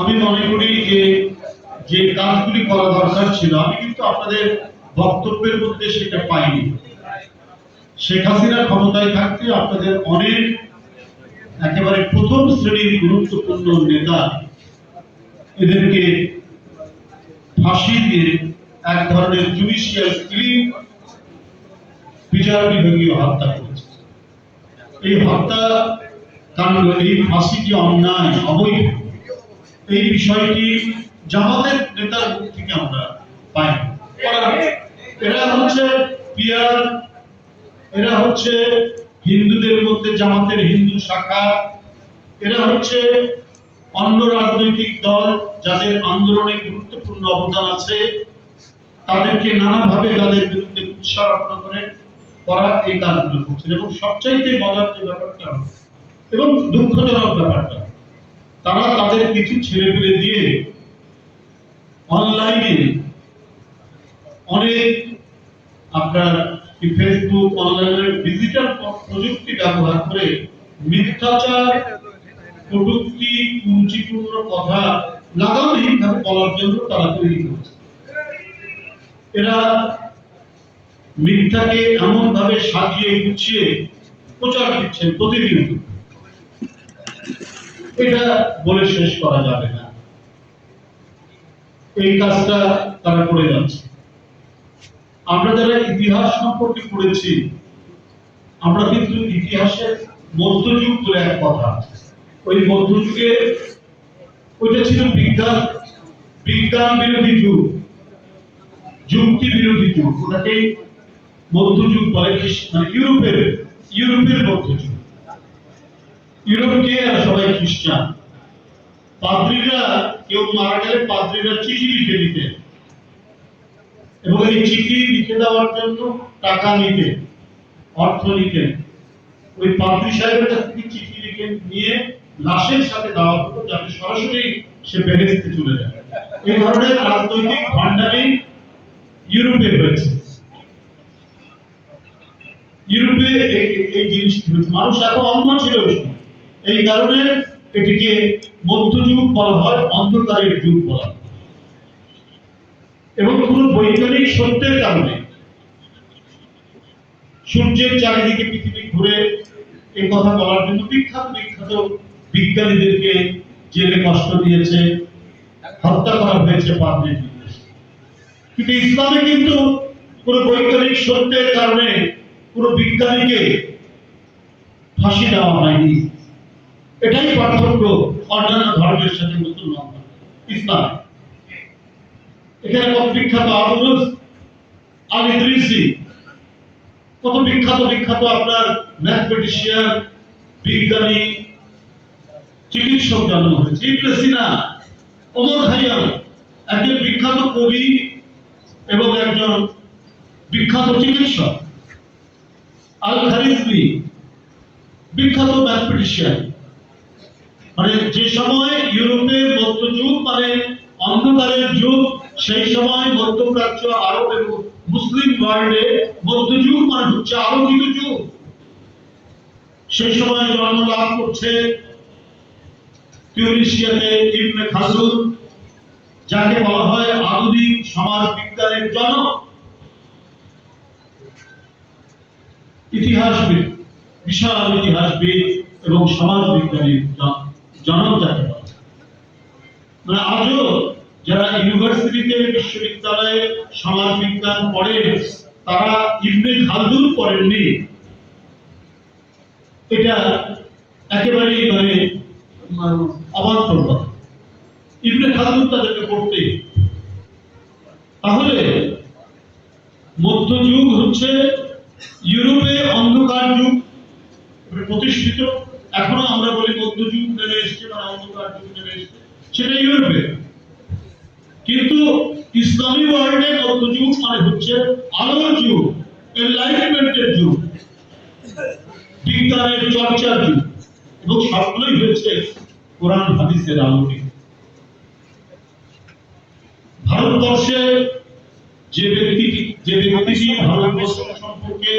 আমি মনে করি যে যে কাজগুলি করা দরকার ছিল, আমি কিন্তু আপনাদের বক্তব্যের মধ্যে সেটা পাইনি। শেখ হাসিনা ক্ষমতায় থাকতে আপনাদের অনেক একেবারে প্রথম শ্রেণির গুরুত্বপূর্ণ নেতা এদেরকে ফাঁসি দিয়ে এক ধরনের জুডিশিয়াল কিলিং বিচার বিভাগীয় হত্যা করেছে। এই হত্যা কাণ্ড, এই ফাঁসিটি অন্যায়, অবৈধ। এই বিষয়টি জামাতের নেতার মুখ থেকে আমরা পাই। এরা হচ্ছে পিয়ার, এরা হচ্ছে হিন্দুদের মধ্যে জামাতের হিন্দু শাখা, এরা হচ্ছে অন্য রাজনৈতিক দল যাদের আন্দোলনে গুরুত্বপূর্ণ অবদান আছে। তাদেরকে নানাভাবে তাদের বিরুদ্ধে উৎসাহ করে করা এই কাজগুলো করছেন। এবং সবচাইতে মজার যে ব্যাপারটা, এবং দুঃখজনক ব্যাপারটা তারা তাদের কিছু ছেলে পেলে দিয়ে অনলাইনে অনেক আপনার ফেসবুক অনলাইনের ডিজিটাল প্রযুক্তি ব্যবহার করে মিথ্যাচার, কটূক্তি, কুঞ্চিপূর্ণ কথা লাগামহীনভাবে বলার জন্য তারা তৈরি করেছে। এরা মিথ্যাকে এমন ভাবে সাজিয়ে গুছিয়ে প্রচার দিচ্ছেন প্রতিনিয়ত এটা বলে শেষ করা যাবে না। এই কাজটা তারা করে যাচ্ছে। আমরা যারা ইতিহাস সম্পর্কে পড়েছি, আমরা কিন্তু ইতিহাসের মধ্যযুগ বলে এক কথা। ওই মধ্যযুগে ওইটা ছিল বিজ্ঞান বিজ্ঞান বিরোধী যুগ, যুক্তি বিরোধী যুগ। ওটাকে মধ্যযুগ বলে মানে ইউরোপের ইউরোপের মধ্যযুগ। ইউরোপকে সবাই খ্রিস্টান। পাদ্রীরা, কেউ মারা গেলে পাদ্রীরা চিঠি লিখে দিতেন এবং এই চিঠি লিখে দেওয়ার জন্য টাকা নিতেন, অর্থ নিতেন। ওই সাহেবের কাছ থেকে চিঠি লিখে নিয়ে লাশের সাথে দেওয়া হতো যাতে সরাসরি সে বেহেস্তে চলে যায়। এই ধরনের রাজনৈতিক ভান্ডারি ইউরোপে হয়েছে। ইউরোপে এই জিনিসটি মানুষ এত অন্য ছিল। এই কারণে এটিকে মধ্যযুগ বলা হয়, অন্ধকারের যুগ বলা এবং কোন বৈজ্ঞানিক সত্যের কারণে সূর্যের চারিদিকে পৃথিবী ঘুরে এই কথা বলার জন্য বিখ্যাত বিখ্যাত বিজ্ঞানীদেরকে জেলে কষ্ট দিয়েছে, হত্যা করা হয়েছে কিন্তু ইসলামে কিন্তু কোন বৈজ্ঞানিক সত্যের কারণে কোন বিজ্ঞানীকে ফাঁসি দেওয়া হয়নি। এটাই পার্থক্য অন্যান্য ধর্মের সাথে মুসলমান ইসলাম। এখানে কত বিখ্যাত আবুল আল কত বিখ্যাত বিখ্যাত আপনার ম্যাথমেটিশিয়ান, বিজ্ঞানী, চিকিৎসক জন্ম হয়েছে। ইবনে সিনা, ওমর খাইয়াম, একজন বিখ্যাত কবি এবং একজন বিখ্যাত চিকিৎসক। আল খারিজমি বিখ্যাত ম্যাথমেটিশিয়ান। মানে যে সময় ইউরোপের মধ্যযুগ মানে অন্ধকারের যুগ, সেই সময় মধ্যপ্রাচ্য, আরব এবং মুসলিম ওয়ার্ল্ডে মধ্যযুগ মানে হচ্ছে আলোকিত যুগ। সেই সময় জন্ম লাভ করছে টিউনিশিয়াতে ইবনে খালদুন যাকে বলা হয় আধুনিক সমাজ বিজ্ঞানের জনক। ইতিহাসবিদ, বিশাল ইতিহাসবিদ এবং সমাজ বিজ্ঞানীর জন- জনক বলা মানে আজও যারা ইউনিভার্সিটিতে বিশ্ববিদ্যালয়ে সমাজ বিজ্ঞান পড়েন, তারা ইবনে খালদুন পড়েননি। এটা একেবারেই মানে অবান্তর কথা ইবনে খালদুন তাদেরকে পড়তে। তাহলে মধ্যযুগ হচ্ছে, ইউরোপে অন্ধকার যুগ। প্রতিষ্ঠিত, এখনও আমরা বলি মধ্যযুগ নেমে এসছে বা অন্ধকার যুগ নেমে এসছে সেটা ইউরোপে। কিন্তু ইসলামী ওয়ার্ল্ডে মধ্যযুগ মানে হচ্ছে আলোর যুগ এনলাইটমেন্টের যুগ, বিজ্ঞানের চর্চার যুগ, এবং সবগুলোই হচ্ছে কোরআন, হাদিসের আলোকে। ভারতবর্ষে যে ব্যক্তি যে ব্যক্তিটি ভারতবর্ষ সম্পর্কে